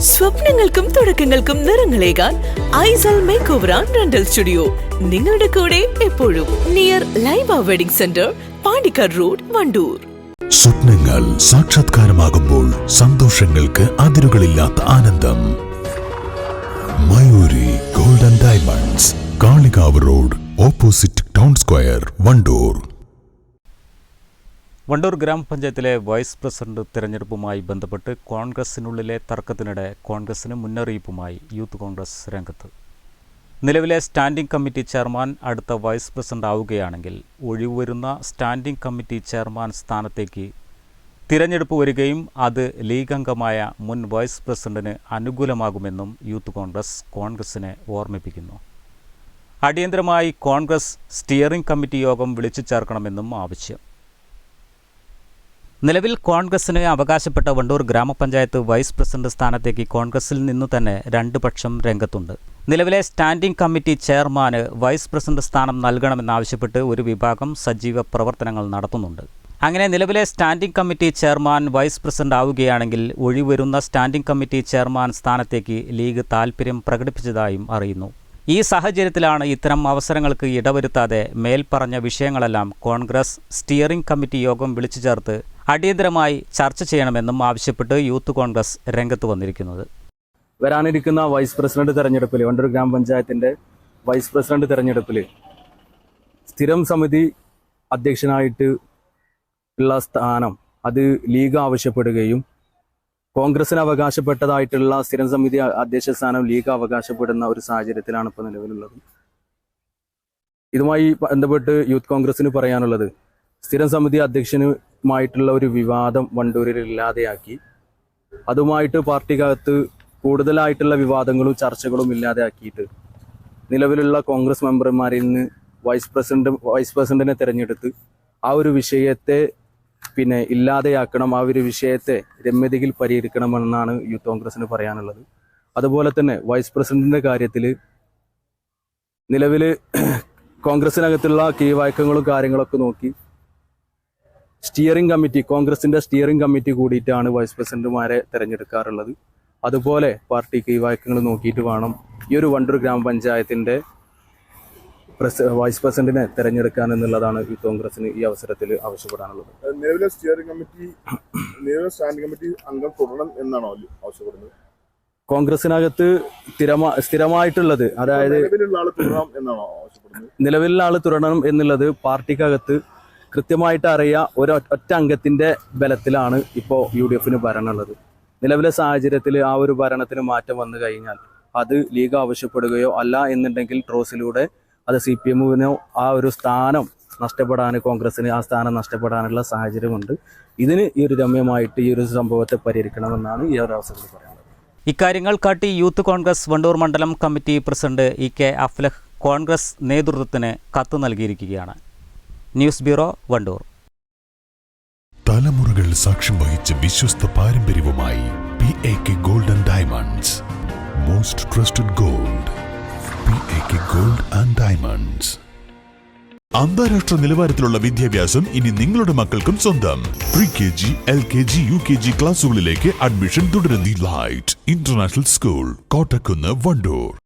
സ്വപ്നങ്ങൾക്കും തുടക്കങ്ങൾക്കും നിറങ്ങളേകാൻ Aisal make over and rental studio. നിങ്ങളുടെ കൂടെ എപ്പോഴും near Laiba wedding center Pandikkad road Wandoor. സ്വപ്നങ്ങൾ സാക്ഷാത്കാരമാകുമ്പോൾ സന്തോഷങ്ങൾക്ക് അതിരുകളില്ലാത്ത ആനന്ദം. Mayoori golden diamonds Kalikavu road opposite town square Wandoor. Wandoor ഗ്രാമപഞ്ചായത്തിലെ വൈസ് പ്രസിഡന്റ് തിരഞ്ഞെടുപ്പുമായി ബന്ധപ്പെട്ട് കോൺഗ്രസിനുള്ളിലെ തർക്കത്തിനിടെ കോൺഗ്രസിന് മുന്നറിയിപ്പുമായി യൂത്ത് കോൺഗ്രസ് രംഗത്ത്. നിലവിലെ സ്റ്റാൻഡിംഗ് കമ്മിറ്റി ചെയർമാൻ അടുത്ത വൈസ് പ്രസിഡന്റ് ആവുകയാണെങ്കിൽ ഒഴിവുവരുന്ന സ്റ്റാൻഡിംഗ് കമ്മിറ്റി ചെയർമാൻ സ്ഥാനത്തേക്ക് തിരഞ്ഞെടുപ്പ് വരികയും അത് ലീഗ് അംഗമായ മുൻ വൈസ് പ്രസിഡന്റിന് അനുകൂലമാകുമെന്നും യൂത്ത് കോൺഗ്രസ് കോൺഗ്രസിനെ ഓർമ്മിപ്പിക്കുന്നു. അടിയന്തരമായി കോൺഗ്രസ് സ്റ്റിയറിംഗ് കമ്മിറ്റി യോഗം വിളിച്ചു ചേർക്കണമെന്നും ആവശ്യം. നിലവിൽ കോൺഗ്രസിന് അവകാശപ്പെട്ട വണ്ടൂർ ഗ്രാമപഞ്ചായത്ത് വൈസ് പ്രസിഡന്റ് സ്ഥാനത്തേക്ക് കോൺഗ്രസിൽ നിന്നു തന്നെ രണ്ട് പക്ഷം രംഗത്തുണ്ട്. നിലവിലെ സ്റ്റാൻഡിംഗ് കമ്മിറ്റി ചെയർമാന് വൈസ് പ്രസിഡന്റ് സ്ഥാനം നൽകണമെന്നാവശ്യപ്പെട്ട് ഒരു വിഭാഗം സജീവ പ്രവർത്തനങ്ങൾ നടത്തുന്നുണ്ട്. അങ്ങനെ നിലവിലെ standing committee chairman vice president ആവുകയാണെങ്കിൽ ഒഴിവരുന്ന സ്റ്റാൻഡിംഗ് കമ്മിറ്റി ചെയർമാൻ സ്ഥാനത്തേക്ക് ലീഗ് താൽപ്പര്യം പ്രകടിപ്പിച്ചതായും അറിയുന്നു. ഈ സാഹചര്യത്തിലാണ് ഇത്തരം അവസരങ്ങൾക്ക് ഇടവരുത്താതെ മേൽപ്പറഞ്ഞ വിഷയങ്ങളെല്ലാം കോൺഗ്രസ് സ്റ്റിയറിംഗ് കമ്മിറ്റി യോഗം വിളിച്ചു ചേർത്ത് അടിയന്തരമായി ചർച്ച ചെയ്യണമെന്നും ആവശ്യപ്പെട്ട് യൂത്ത് കോൺഗ്രസ് രംഗത്ത് വന്നിരിക്കുന്നത്. വരാനിരിക്കുന്ന വൈസ് പ്രസിഡന്റ് തെരഞ്ഞെടുപ്പിൽ വണ്ടൂർ ഗ്രാമപഞ്ചായത്തിന്റെ വൈസ് പ്രസിഡന്റ് തെരഞ്ഞെടുപ്പിൽ സ്ഥിരം സമിതി അധ്യക്ഷനായിട്ട് ഉള്ള സ്ഥാനം അത് ലീഗ് ആവശ്യപ്പെടുകയും കോൺഗ്രസിന് അവകാശപ്പെട്ടതായിട്ടുള്ള സ്ഥിരം സമിതി അധ്യക്ഷ സ്ഥാനം ലീഗ് അവകാശപ്പെടുന്ന ഒരു സാഹചര്യത്തിലാണ് ഇപ്പോൾ നിലവിലുള്ളത്. ഇതുമായി ബന്ധപ്പെട്ട് യൂത്ത് കോൺഗ്രസിന് പറയാനുള്ളത് സ്ഥിരം സമിതി അധ്യക്ഷനുമായിട്ടുള്ള ഒരു വിവാദം വണ്ടൂരിൽ ഇല്ലാതെയാക്കി. അതുമായിട്ട് പാർട്ടിക്കകത്ത് കൂടുതലായിട്ടുള്ള വിവാദങ്ങളും ചർച്ചകളും ഇല്ലാതെയാക്കിയിട്ട് നിലവിലുള്ള കോൺഗ്രസ് മെമ്പർമാരിൽ നിന്ന് വൈസ് പ്രസിഡന്റ് വൈസ് പ്രസിഡന്റിനെ തിരഞ്ഞെടുത്ത് ആ ഒരു വിഷയത്തെ പിന്നെ ഇല്ലാതെയാക്കണം ആ ഒരു വിഷയത്തെ രമ്യതയിൽ പരിഹരിക്കണമെന്നാണ് യൂത്ത് കോൺഗ്രസിന് പറയാനുള്ളത്. അതുപോലെ തന്നെ വൈസ് പ്രസിഡന്റിന്റെ കാര്യത്തിൽ നിലവിൽ കോൺഗ്രസിനകത്തുള്ള കീഴ്വഴക്കങ്ങളും കാര്യങ്ങളൊക്കെ നോക്കി സ്റ്റിയറിംഗ് കമ്മിറ്റി കോൺഗ്രസിന്റെ സ്റ്റിയറിംഗ് കമ്മിറ്റി കൂടിയിട്ടാണ് വൈസ് പ്രസിഡന്റുമാരെ തിരഞ്ഞെടുക്കാറുള്ളത്. അതുപോലെ പാർട്ടി കീഴ്വഴക്കങ്ങൾ നോക്കിയിട്ട് വേണം ഈ ഒരു വണ്ടൂർ ഗ്രാമപഞ്ചായത്തിന്റെ പ്രസ വൈസ് പ്രസിഡന്റിനെ തിരഞ്ഞെടുക്കാൻ എന്നുള്ളതാണ് ഈ കോൺഗ്രസിന് ഈ അവസരത്തിൽ ആവശ്യപ്പെടാനുള്ളത്. നിലവിലെ സ്റ്റിയറിംഗ് കമ്മിറ്റി നിലവിലെ സ്റ്റാൻഡിംഗ് കമ്മിറ്റി അംഗം തുടരണം എന്നാണോ ആവശ്യപ്പെടുന്നത്? കോൺഗ്രസിനകത്ത് സ്ഥിരമാ സ്ഥിരമായിട്ടുള്ളത് അതായത് നിലവിലുള്ള ആൾ തുടരണം എന്നുള്ളത് പാർട്ടിക്കകത്ത് കൃത്യമായിട്ട് അറിയാം ഒരു ഒറ്റ അംഗത്തിന്റെ ബലത്തിലാണ് ഇപ്പോൾ യു ഡി എഫിന് ഭരണമുള്ളത്. നിലവിലെ സാഹചര്യത്തിൽ ആ ഒരു ഭരണത്തിന് മാറ്റം വന്നു കഴിഞ്ഞാൽ അത് ലീഗ് ആവശ്യപ്പെടുകയോ അല്ല എന്നുണ്ടെങ്കിൽ ട്രോസിലൂടെ അത് സി പി എമ്മിനോ ആ ഒരു സ്ഥാനം നഷ്ടപ്പെടാൻ കോൺഗ്രസിന് ആ സ്ഥാനം നഷ്ടപ്പെടാനുള്ള സാഹചര്യമുണ്ട്. ഇതിന് ഈ ഒരു രമ്യമായിട്ട് ഈ ഒരു സംഭവത്തെ പരിഹരിക്കണമെന്നാണ് ഈ ഒരു അവസരത്തിൽ പറയാനുള്ളത്. ഇക്കാര്യങ്ങൾ കാട്ടി യൂത്ത് കോൺഗ്രസ് വണ്ടൂർ മണ്ഡലം committee president E K Aflah congress നേതൃത്വത്തിന് കത്ത് നൽകിയിരിക്കുകയാണ്. News bureau Wandoor. തലമുറകൾ സാക്ഷ്യം വഹിച്ച വിശ്വസ്ത പാരമ്പര്യവുമായി P A K golden diamonds most trusted gold P A K gold and diamonds അന്താരാഷ്ട്ര നിലവാരത്തിലുള്ള വിദ്യാഭ്യാസം ഇനി നിങ്ങളുടെ മക്കൾക്കും സ്വന്തം. Pre K G L K G U K G ക്ലാസുകളിലേക്ക് admission തുടരുന്ന light international school Kottakkunnu Wandoor.